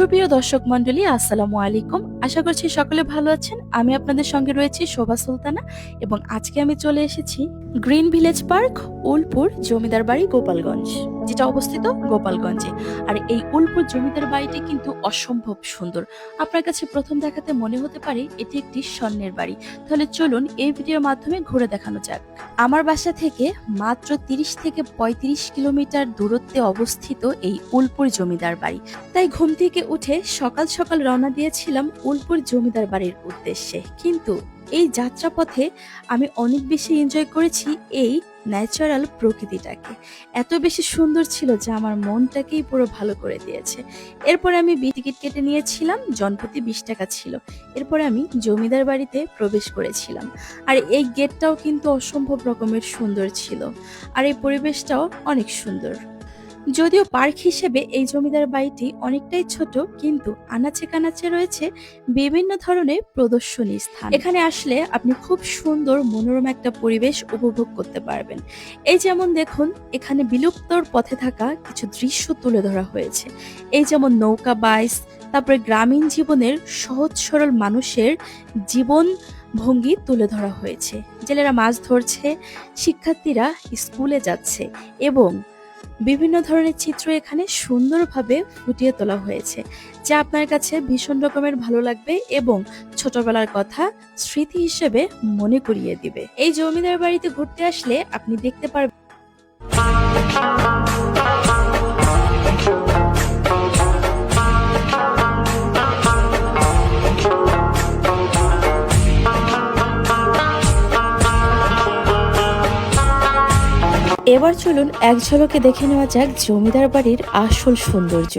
সুপ্রিয় দর্শক মন্ডলী আসসালামু আলাইকুম। আশা করছি সকলে ভালো আছেন। আমি আপনাদের সঙ্গে রয়েছি শোভা সুলতানা এবং আজকে আমি চলে এসেছি গ্রিন ভিলেজ পার্ক, উলপুর জমিদার বাড়ি গোপালগঞ্জ। যেটা অবস্থিত গোপালগঞ্জে। আর এই উলপুর জমিদার বাড়িটি কিন্তু অসম্ভব সুন্দর। আপনার কাছে প্রথম দেখাতে মনে হতে পারে এটি একটি স্বর্ণের বাড়ি। তাহলে চলুন এই ভিডিওর মাধ্যমে ঘুরে দেখানো যাক। আমার বাসা থেকে মাত্র তিরিশ থেকে পঁয়ত্রিশ কিলোমিটার দূরত্বে অবস্থিত এই উলপুর জমিদার বাড়ি। তাই ঘুম থেকে উঠে সকাল সকাল রওনা দিয়েছিলাম উলপুর জমিদার বাড়ির উদ্দেশ্যে। কিন্তু এই যাত্রাপথে আমি অনেক বেশি এনজয় করেছি এই ন্যাচারাল প্রকৃতিটাকে। এত বেশি সুন্দর ছিল যে আমার মনটাকেই পুরো ভালো করে দিয়েছে। এরপরে আমি বি টিকিট কেটে নিয়েছিলাম জনপ্রতি বিশ টাকা ছিল। এরপরে আমি জমিদার বাড়িতে প্রবেশ করেছিলাম। আর এই গেটটাও কিন্তু অসম্ভব রকমের সুন্দর ছিল। আর এই পরিবেশটাও অনেক সুন্দর। যদিও পার্ক হিসেবে এই জমিদার বাড়িটি অনেকটাই ছোট, কিন্তু আনাচে কানাচে রয়েছে বিভিন্ন ধরনের প্রদর্শনী স্থান। এখানে আসলে আপনি খুব সুন্দর মনোরম একটা পরিবেশ উপভোগ করতে পারবেন। এই যেমন দেখুন, এখানে বিলুপ্তর পথে থাকা কিছু দৃশ্য তুলে ধরা হয়েছে। এই যেমন নৌকা বাইস, তারপরে গ্রামীণ জীবনের সহজ সরল মানুষের জীবন ভঙ্গি তুলে ধরা হয়েছে। জেলেরা মাছ ধরছে, শিক্ষার্থীরা স্কুলে যাচ্ছে এবং বিভিন্ন ধরনের চিত্র এখানে সুন্দরভাবে ফুটিয়ে তোলা হয়েছে, যা আপনার কাছে ভীষণ রকমের ভালো লাগবে এবং ছোটবেলার কথা স্মৃতি হিসেবে মনে করিয়ে দিবে। এই জমিদার বাড়িতে ঘুরতে আসলে আপনি দেখতে পারবেন এবার চলুন এক ঝলকে দেখে নেওয়া যাক জমিদার বাড়ির আসল সৌন্দর্য।